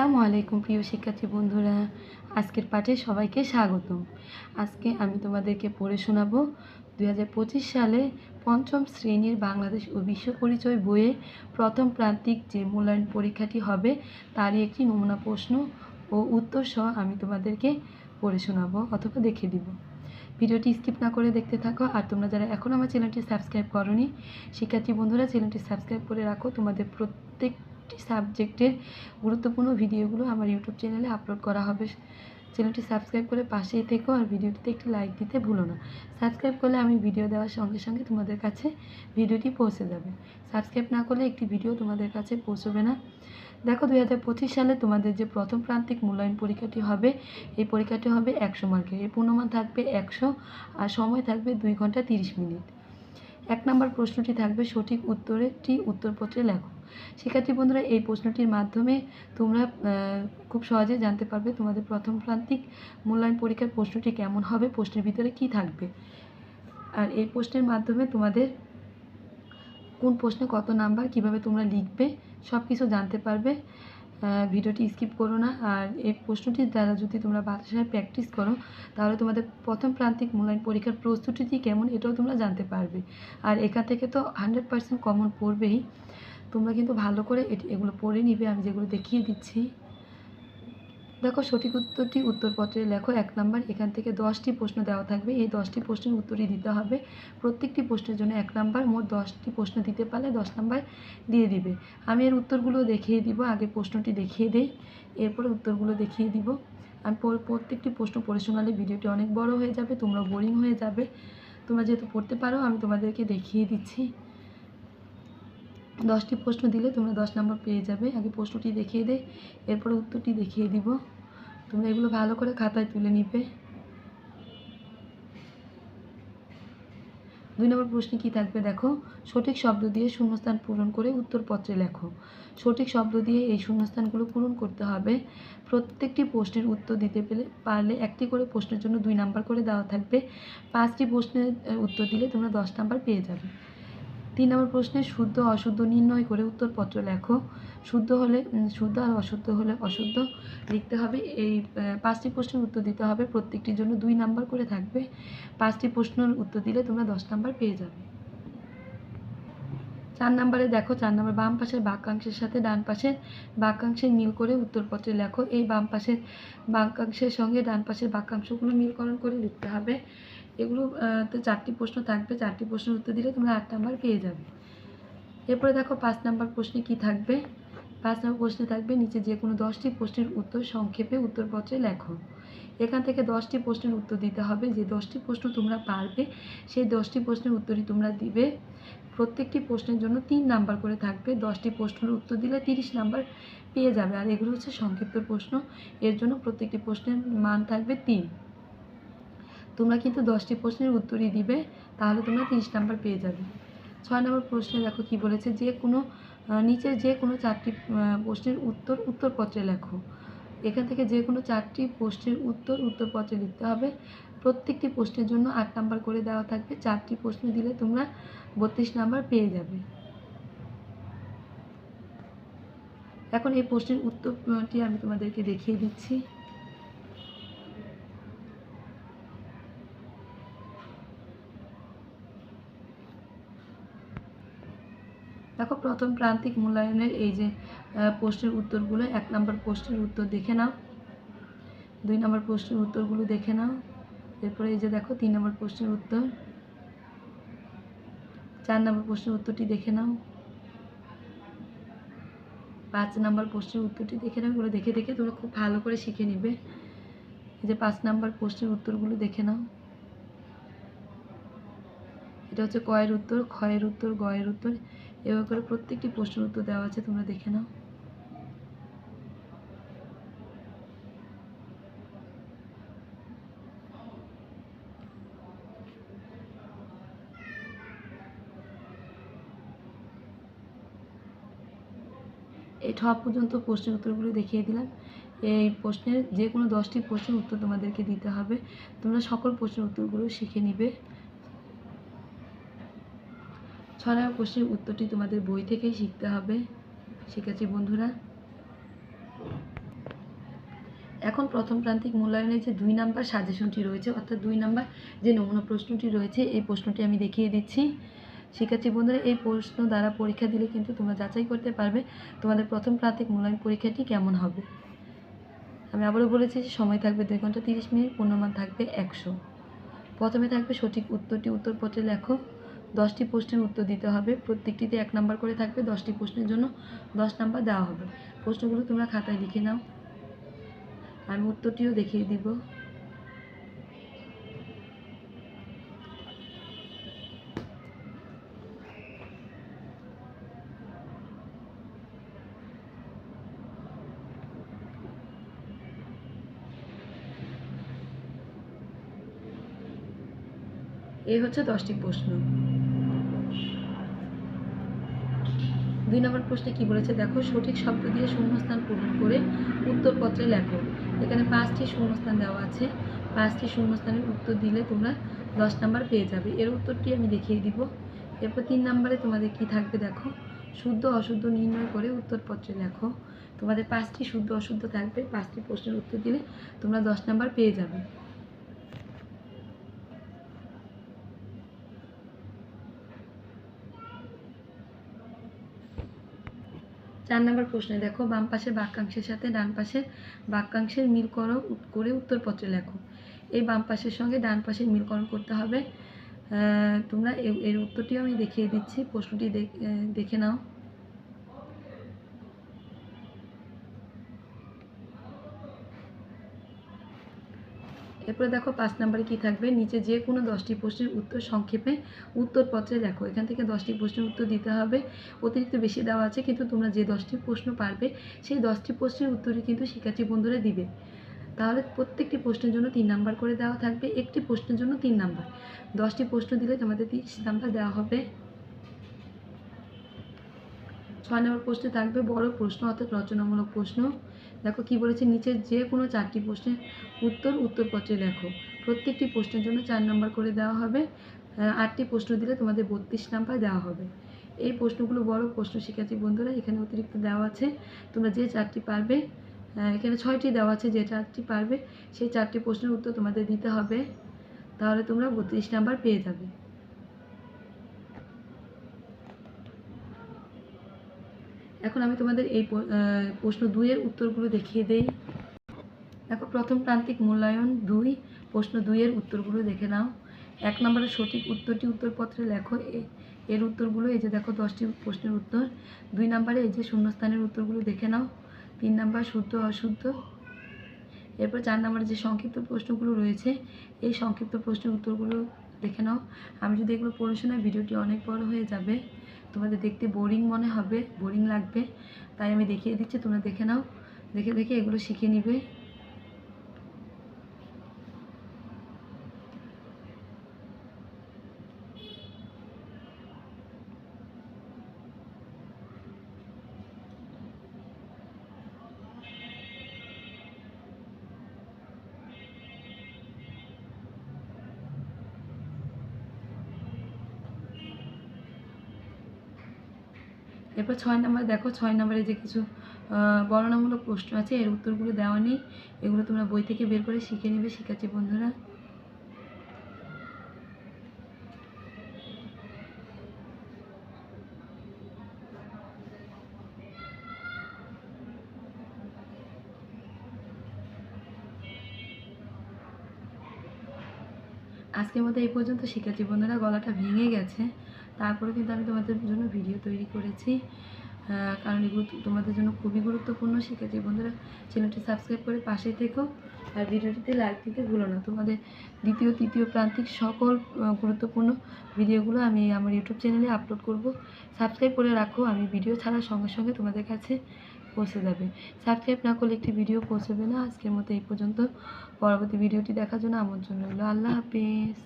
আসসালামু আলাইকুম প্রিয় শিক্ষার্থী বন্ধুরা। আজকের পাঠে সবাইকে স্বাগতম। আজকে আমি তোমাদেরকে পড়ে শোনাবো দু হাজার পঁচিশ সালে পঞ্চম শ্রেণির বাংলাদেশ ও বিশ্ব পরিচয় বইয়ে প্রথম প্রান্তিক যে মূল্যায়ন পরীক্ষাটি হবে, তারই একটি নমুনা প্রশ্ন ও উত্তর সহ আমি তোমাদেরকে পড়ে শোনাবো অথবা দেখে দিব। ভিডিওটি স্কিপ না করে দেখতে থাকো আর তোমরা যারা এখন আমার চ্যানেলটি সাবস্ক্রাইব করনি, শিক্ষার্থী বন্ধুরা চ্যানেলটি সাবস্ক্রাইব করে রাখো। তোমাদের প্রত্যেকটি সাবজেক্টের গুরুত্বপূর্ণ ভিডিওগুলো আমার ইউটিউব চ্যানেলে আপলোড করা হবে। চ্যানেলটি সাবস্ক্রাইব করে পাশেই থেকো আর ভিডিওটিতে একটি লাইক দিতে ভুলো না। সাবস্ক্রাইব করলে আমি ভিডিও দেওয়ার সঙ্গে সঙ্গে তোমাদের কাছে ভিডিওটি পৌঁছে যাবে। সাবস্ক্রাইব না করলে একটি ভিডিও তোমাদের কাছে পৌঁছবে না। দেখো, দুই হাজার পঁচিশ সালে তোমাদের যে প্রথম প্রান্তিক মূল্যায়ন পরীক্ষাটি হবে, এই পরীক্ষাটি হবে একশো মার্কের। এর পূর্ণমান থাকবে একশো আর সময় থাকবে দুই ঘণ্টা তিরিশ মিনিট। এক নম্বর প্রশ্নটি থাকবে সঠিক উত্তরেরটি উত্তরপত্রে লেখো। শিক্ষার্থী বন্ধুরা, এই প্রশ্নটির মাধ্যমে তোমরা খুব সহজে জানতে পারবে তোমাদের প্রথম প্রান্তিক মূল্যায়ন পরীক্ষার প্রশ্নটি কেমন হবে, প্রশ্নের ভিতরে কি থাকবে। আর এই প্রশ্নের মাধ্যমে তোমাদের কোন প্রশ্নে কত নাম্বার, কীভাবে তোমরা লিখবে সব কিছু জানতে পারবে। ভিডিওটি স্কিপ করো না। আর এই প্রশ্নটির দ্বারা যদি তোমরা বাতাসায় প্র্যাকটিস করো, তাহলে তোমাদের প্রথম প্রান্তিক মূল্যায়ন পরীক্ষার প্রস্তুতিটি কেমন এটাও তোমরা জানতে পারবে। আর এখান থেকে তো হান্ড্রেড পার্সেন্ট কমন পড়বেই। তোমরা কিন্তু ভালো করে এগুলো পড়ে নিবে, আমি যেগুলো দেখিয়ে দিচ্ছি। দেখো সঠিক উত্তরটি উত্তরপত্রে লেখো এক নাম্বার। এখান থেকে দশটি প্রশ্ন দেওয়া থাকবে। এই দশটি প্রশ্নের উত্তরই দিতে হবে। প্রত্যেকটি প্রশ্নের জন্য এক নাম্বার। মোট দশটি প্রশ্ন দিতে পারলে দশ নাম্বার দিয়ে দিবে। আমি এর উত্তরগুলো দেখিয়ে দিব। আগে প্রশ্নটি দেখিয়ে দেই। এরপরে উত্তরগুলো দেখিয়ে দিব। আমি প্রত্যেকটি প্রশ্ন পড়ে শোনালে ভিডিওটি অনেক বড় হয়ে যাবে, তোমরা বোরিং হয়ে যাবে। তোমরা যেহেতু পড়তে পারো, আমি তোমাদেরকে দেখিয়ে দিচ্ছি। দশটি প্রশ্ন দিলে তোমরা দশ নম্বর পেয়ে যাবে। আগে প্রশ্নটি দেখিয়ে দে, এরপরে উত্তরটি দেখিয়ে দিব। তোমরা এগুলো ভালো করে খাতায় তুলে নিবে। দুই নম্বর প্রশ্নে কি থাকবে দেখো? সঠিক শব্দ দিয়ে শূন্যস্থান পূরণ করে উত্তরপত্রে লেখো। সঠিক শব্দ দিয়ে এই শূন্যস্থানগুলো পূরণ করতে হবে। প্রত্যেকটি প্রশ্নের উত্তর দিতে পেলে, পারলে একটি করে প্রশ্নের জন্য দুই নাম্বার করে দেওয়া থাকবে। পাঁচটি প্রশ্নের উত্তর দিলে তোমরা দশ নাম্বার পেয়ে যাবে। তিন নম্বর প্রশ্নে শুদ্ধ, অশুদ্ধ নির্ণয় করে উত্তরপত্র লেখো। শুদ্ধ হলে শুদ্ধ আর অশুদ্ধ হলে অশুদ্ধ লিখতে হবে। এই পাঁচটি প্রশ্নের উত্তর দিতে হবে। প্রত্যেকটির জন্য দুই নাম্বার করে থাকবে। পাঁচটি প্রশ্নের উত্তর দিলে তোমরা দশ নাম্বার পেয়ে যাবে। চার নম্বরে দেখো, চার নম্বর বাম পাশের বাক্যাংশের সাথে ডান পাশের বাক্যাংশের মিল করে উত্তরপত্রে লেখো। এই বাম পাশের বাক্যাংশের সঙ্গে ডান পাশের বাক্যাংশগুলো মিলকরণ করে লিখতে হবে। এগুলো তো চারটি প্রশ্ন থাকবে। চারটি প্রশ্নের উত্তর দিলে তোমরা আট নাম্বার পেয়ে যাবে। এরপরে দেখো পাঁচ নাম্বার প্রশ্নে কি থাকবে? পাঁচ নম্বর প্রশ্নে থাকবে, নিচে যে কোনো দশটি প্রশ্নের উত্তর সংক্ষেপে উত্তরপত্রে লেখো। এখান থেকে দশটি প্রশ্নের উত্তর দিতে হবে। যে দশটি প্রশ্ন তোমরা পারবে, সেই দশটি প্রশ্নের উত্তরই তোমরা দিবে। প্রত্যেকটি প্রশ্নের জন্য তিন নাম্বার করে থাকবে। দশটি প্রশ্নের উত্তর দিলে তিরিশ নাম্বার পেয়ে যাবে। আর এগুলো হচ্ছে সংক্ষিপ্ত প্রশ্ন। এর জন্য প্রত্যেকটি প্রশ্নের মান থাকবে তিন। তোমরা কিন্তু দশটি প্রশ্নের উত্তরই দিবে, তাহলে তোমরা তিরিশ নাম্বার পেয়ে যাবে। ছয় নম্বর প্রশ্নে দেখো কি বলেছে, যে কোনো নিচের যে কোনো চারটি প্রশ্নের উত্তর, উত্তরপত্রে লেখো। এখান থেকে যে কোনো চারটি প্রশ্নের উত্তর, উত্তরপত্রে লিখতে হবে। প্রত্যেকটি প্রশ্নের জন্য আট নাম্বার করে দেওয়া থাকবে। চারটি প্রশ্ন দিলে তোমরা বত্রিশ নাম্বার পেয়ে যাবে। এখন এই প্রশ্নের উত্তরটি আমি তোমাদেরকে দেখিয়ে দিচ্ছি। দেখো, প্রথম প্রান্তিক মূল্যায়নের এই যে প্রশ্নের উত্তরগুলো, এক নম্বর প্রশ্নের উত্তর দেখে নাও। দুই নম্বর প্রশ্নের উত্তরগুলো দেখে নাও। এরপরে এই যে দেখো, তিন নম্বর প্রশ্নের উত্তর। চার নম্বর প্রশ্নের উত্তরটি দেখে নাও। পাঁচ নম্বর প্রশ্নের উত্তরটি দেখে নাও। এগুলো দেখে দেখে তোমরা খুব ভালো করে শিখে নিবে। এই যে পাঁচ নম্বর প্রশ্নের উত্তরগুলো দেখে নাও। এটা হচ্ছে কয়ের উত্তর, ক্ষয়ের উত্তর, গয়ের উত্তর। এভাবে করে প্রত্যেকটি প্রশ্নের উত্তর দেওয়া আছে, তোমরা দেখে নাও। এই পর্যন্ত প্রশ্নের উত্তরগুলো দেখিয়ে দিলাম। এই প্রশ্নের যে কোনো দশটি প্রশ্নের উত্তর তোমাদেরকে দিতে হবে। তোমরা সকল প্রশ্নের উত্তরগুলো শিখে নিবে। নম্বর প্রশ্নের উত্তরটি তোমাদের বই থেকেই শিখতে হবে। শিক্ষার্থী বন্ধুরা। এখন প্রথম প্রান্তিক মূল্যায়নের যে দুই নাম্বার সাজেশনটি রয়েছে, অর্থাৎ দুই নাম্বার যে নমুনা প্রশ্নটি রয়েছে, এই প্রশ্নটি আমি দেখিয়ে দিচ্ছি। শিক্ষার্থী বন্ধুরা, এই প্রশ্ন দ্বারা পরীক্ষা দিলে কিন্তু তোমরা যাচাই করতে পারবে তোমাদের প্রথম প্রান্তিক মূল্যায়ন পরীক্ষাটি কেমন হবে। আমি আবারও বলেছি যে সময় থাকবে দুই ঘণ্টা তিরিশ মিনিট, পূর্ণমান থাকবে একশো। প্রথমে থাকবে সঠিক উত্তরটি, উত্তরপত্রে লেখো। দশটি প্রশ্নের উত্তর দিতে হবে। প্রত্যেকটিতে এক নাম্বার করে থাকবে, দশটি প্রশ্নের জন্য দশ নাম্বার দেওয়া হবে। প্রশ্নগুলো তোমরা খাতায় লিখে নাও। আমি উত্তরটিও দেখিয়ে দিব। এই হচ্ছে দশটি প্রশ্ন। দুই নম্বর প্রশ্নে কি বলেছে? দেখো, সঠিক শব্দ দিয়ে শূন্যস্থান পূরণ করে উত্তরপত্রে লেখো। এখানে পাঁচটি শূন্যস্থান দেওয়া আছে। পাঁচটি শূন্যস্থানের উত্তর দিলে তোমরা দশ নাম্বার পেয়ে যাবে। এর উত্তরটি আমি দেখিয়ে দিব। এরপর তিন নম্বরে তোমাদের কি থাকবে দেখো? শুদ্ধ, অশুদ্ধ নির্ণয় করে উত্তরপত্রে লেখো। তোমাদের পাঁচটি শুদ্ধ, অশুদ্ধ থাকবে। পাঁচটি প্রশ্নের উত্তর দিলে তোমরা দশ নাম্বার পেয়ে যাবে। চার নম্বর প্রশ্নে দেখো, বাম পাশের বাক্যাংশের সাথে ডান পাশের বাক্যাংশের মিল করো করে উত্তরপত্রে লেখো। এই বাম পাশের সঙ্গে ডান পাশের মিলকরণ করতে হবে। তোমরা এর উত্তরটিও আমি দেখিয়ে দিচ্ছি, প্রশ্নটি দেখে নাও। এরপরে দেখো পাঁচ নাম্বারে কি থাকবে? নিচে যে কোনো দশটি প্রশ্নের উত্তর সংক্ষেপে উত্তরপত্রে লেখো। এখান থেকে দশটি প্রশ্নের উত্তর দিতে হবে। অতিরিক্ত বেশি দেওয়া আছে, কিন্তু তোমরা যে দশটি প্রশ্ন পারবে, সেই দশটি প্রশ্নের উত্তরই কিন্তু শিক্ষার্থী বন্ধুরা দিবে। তাহলে প্রত্যেকটি প্রশ্নের জন্য তিন নাম্বার করে দেওয়া থাকবে। একটি প্রশ্নের জন্য তিন নাম্বার। দশটি প্রশ্ন দিলে তোমাদের তিরিশ নাম্বার দেওয়া হবে। ছয় নম্বর প্রশ্নে থাকবে বড় প্রশ্ন অর্থাৎ রচনামূলক প্রশ্ন। দেখো কি বলেছে? নিচের যে কোনো চারটি প্রশ্নের উত্তর উত্তরপত্রে লেখো। প্রত্যেকটি প্রশ্নের জন্য চার নম্বর করে দেওয়া হবে। আটটি প্রশ্ন দিলে তোমাদের বত্রিশ নাম্বার দেওয়া হবে। এই প্রশ্নগুলো বড় প্রশ্ন, শিক্ষার্থী বন্ধুরা, এখানে অতিরিক্ত দেওয়া আছে। তোমরা যে চারটি পারবে এখানে ছয়টি দেওয়া আছে, যে চারটি পারবে, সেই চারটি প্রশ্নের উত্তর তোমাদের দিতে হবে। তাহলে তোমরা বত্রিশ নাম্বার পেয়ে যাবে। এখন আমি তোমাদের এই প্রশ্ন দুইয়ের উত্তরগুলো দেখিয়ে দেই। দেখো, প্রথম প্রান্তিক মূল্যায়ন দুই, প্রশ্ন দুইয়ের উত্তরগুলো দেখে নাও। এক নম্বরের সঠিক উত্তরটি উত্তরপত্রে লেখো। এর উত্তরগুলো, এই যে দেখো, দশটি প্রশ্নের উত্তর। দুই নম্বরে এই যে শূন্যস্থানের উত্তরগুলো দেখে নাও। তিন নাম্বার শুদ্ধ, অশুদ্ধ। এরপর চার নম্বরে যে সংক্ষিপ্ত প্রশ্নগুলো রয়েছে, এই সংক্ষিপ্ত প্রশ্নের উত্তরগুলো দেখে নাও। আমি যদি এগুলো পড়ে শোনাই ভিডিওটি অনেক বড় হয়ে যাবে, তোমাদের দেখতে বোরিং মনে হবে বোরিং লাগবে। তাই আমি দেখিয়ে দিচ্ছি, তোমরা দেখে নাও। দেখে দেখে এগুলো শিখে নিবে। এরপর ছয় নম্বরে, দেখো ছয় নম্বরে যে কিছু বর্ণনামূলক প্রশ্ন আছে, এর উত্তরগুলো দেওয়া নেই। এগুলো তোমরা বই থেকে বের করে শিখে নেবে শিক্ষার্থী বন্ধুরা। আজকের মতো এই পর্যন্ত শিক্ষার্থী বন্ধুরা, গলাটা ভেঙে গেছে। তারপরে কিন্তু আমি তোমাদের জন্য ভিডিও তৈরি করেছি। কারণ এগুলো তোমাদের জন্য খুবই গুরুত্বপূর্ণ। শিক্ষার্থী বন্ধুরা চ্যানেলটি সাবস্ক্রাইব করে পাশে থেকো। আর ভিডিওটিতে লাইক দিতে ভুলো না। তোমাদের দ্বিতীয়, তৃতীয় প্রান্তিক সকল গুরুত্বপূর্ণ ভিডিওগুলো আমি আমার ইউটিউব চ্যানেলে আপলোড করব। সাবস্ক্রাইব করে রাখো। আমি ভিডিও ছাড়ার সঙ্গে সঙ্গে তোমাদের কাছে পৌঁছে যাবে। সাবস্ক্রাইব না করলে একটি ভিডিও পৌঁছবে না। আজকের মতো এই পর্যন্ত। পরবর্তী ভিডিওটি দেখার জন্য আমার জন্য আল্লাহ হাফিজ।